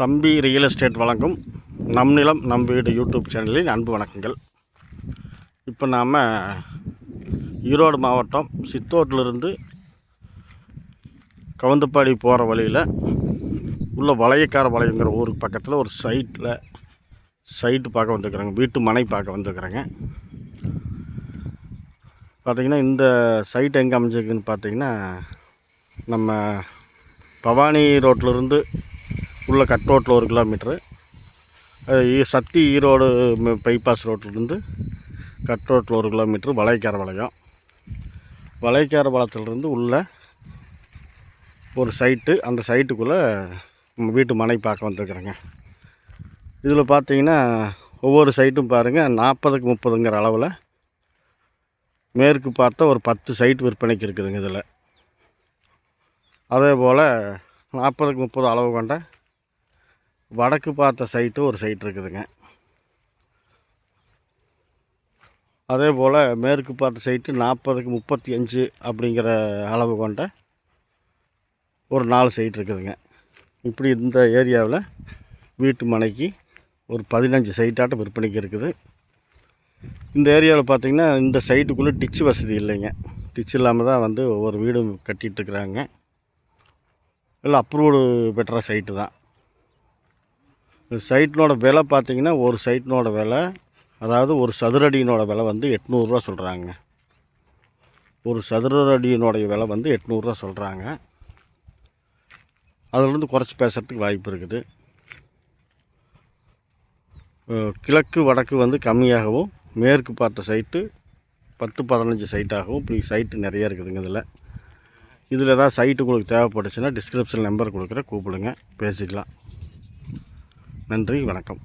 தம்பி real estate வழங்கும் நம் நிலம் நம் வீடு யூடியூப் சேனலின் அன்பு வணக்கங்கள். இப்போ நாம் ஈரோடு மாவட்டம் சித்தோட்டிலிருந்து கவுந்தப்பாடி போகிற வழியில் உள்ள வளையக்கார வளையங்கிற ஊருக்கு பக்கத்தில் ஒரு சைட்டில் சைட்டு பார்க்க வந்துருக்குறேங்க. வீட்டு மனை பார்க்க வந்துருக்குறேங்க. பார்த்திங்கன்னா இந்த சைட் எங்கே அமைஞ்சிருக்குன்னு பார்த்தீங்கன்னா நம்ம பவானி ரோட்டிலிருந்து உள்ள கட் ரோட்டில் ஒரு கிலோமீட்ரு. ஈ- சக்தி ஈரோடு பைபாஸ் ரோட்லேருந்து கட் ரோட்டில் ஒரு கிலோமீட்ரு வளைக்கார வளையம். வளைக்கார வளத்திலிருந்து உள்ள ஒரு சைட்டு அந்த சைட்டுக்குள்ளே நம்ம வீட்டு மனை பார்க்க வந்துருக்குறேங்க. இதில் பார்த்தீங்கன்னா ஒவ்வொரு சைட்டும் பாருங்கள் நாற்பதுக்கு முப்பதுங்கிற அளவில் மேற்கு பார்த்தா ஒரு பத்து சைட் விற்பனைக்கு இருக்குதுங்க இதில். அதே போல் நாற்பதுக்கு முப்பது அளவு கொண்ட வடக்கு பார்த்த சைட்டு ஒரு சைட் இருக்குதுங்க. அதே போல் மேற்கு பார்த்த சைட்டு நாற்பதுக்கு முப்பத்தி அஞ்சு அப்படிங்கிற அளவு கொண்ட ஒரு நாலு சைட் இருக்குதுங்க. இப்படி இந்த ஏரியாவில் வீட்டு மனைக்கு ஒரு பதினஞ்சு சைட்டாட்டம் விற்பனைக்கு இருக்குது. இந்த ஏரியாவில் பார்த்தீங்கன்னா இந்த சைட்டுக்குள்ளே டிச்சு வசதி இல்லைங்க. டிச்சு இல்லாமல் தான் வந்து ஒவ்வொரு வீடும் கட்டிகிட்டு இருக்கிறாங்க. இல்லை அப்ரூவ்டு பெற்ற சைட்டு தான். இந்த சைட்டினோட விலை பார்த்திங்கன்னா ஒரு சைட்டினோட விலை அதாவது ஒரு சதுரடியினோட விலை வந்து எட்நூறுரூவா சொல்கிறாங்க ஒரு சதுர அடியினுடைய விலை வந்து எட்நூறுரூவா சொல்கிறாங்க அதிலிருந்து குறைச்சி பேசுகிறதுக்கு வாய்ப்பு இருக்குது. கிழக்கு வடக்கு வந்து கம்மியாகவும் மேற்கு பார்த்த சைட்டு பத்து பதினஞ்சு சைட்டாகவும் இப்படி சைட்டு நிறைய இருக்குதுங்க இதில். இதில் ஏதாவது சைட்டு உங்களுக்கு தேவைப்பட்டுச்சுன்னா டிஸ்கிரிப்ஷன் நம்பர் கொடுக்குறேன் கூப்பிடுங்க பேசிக்கலாம். நன்றி வணக்கம்.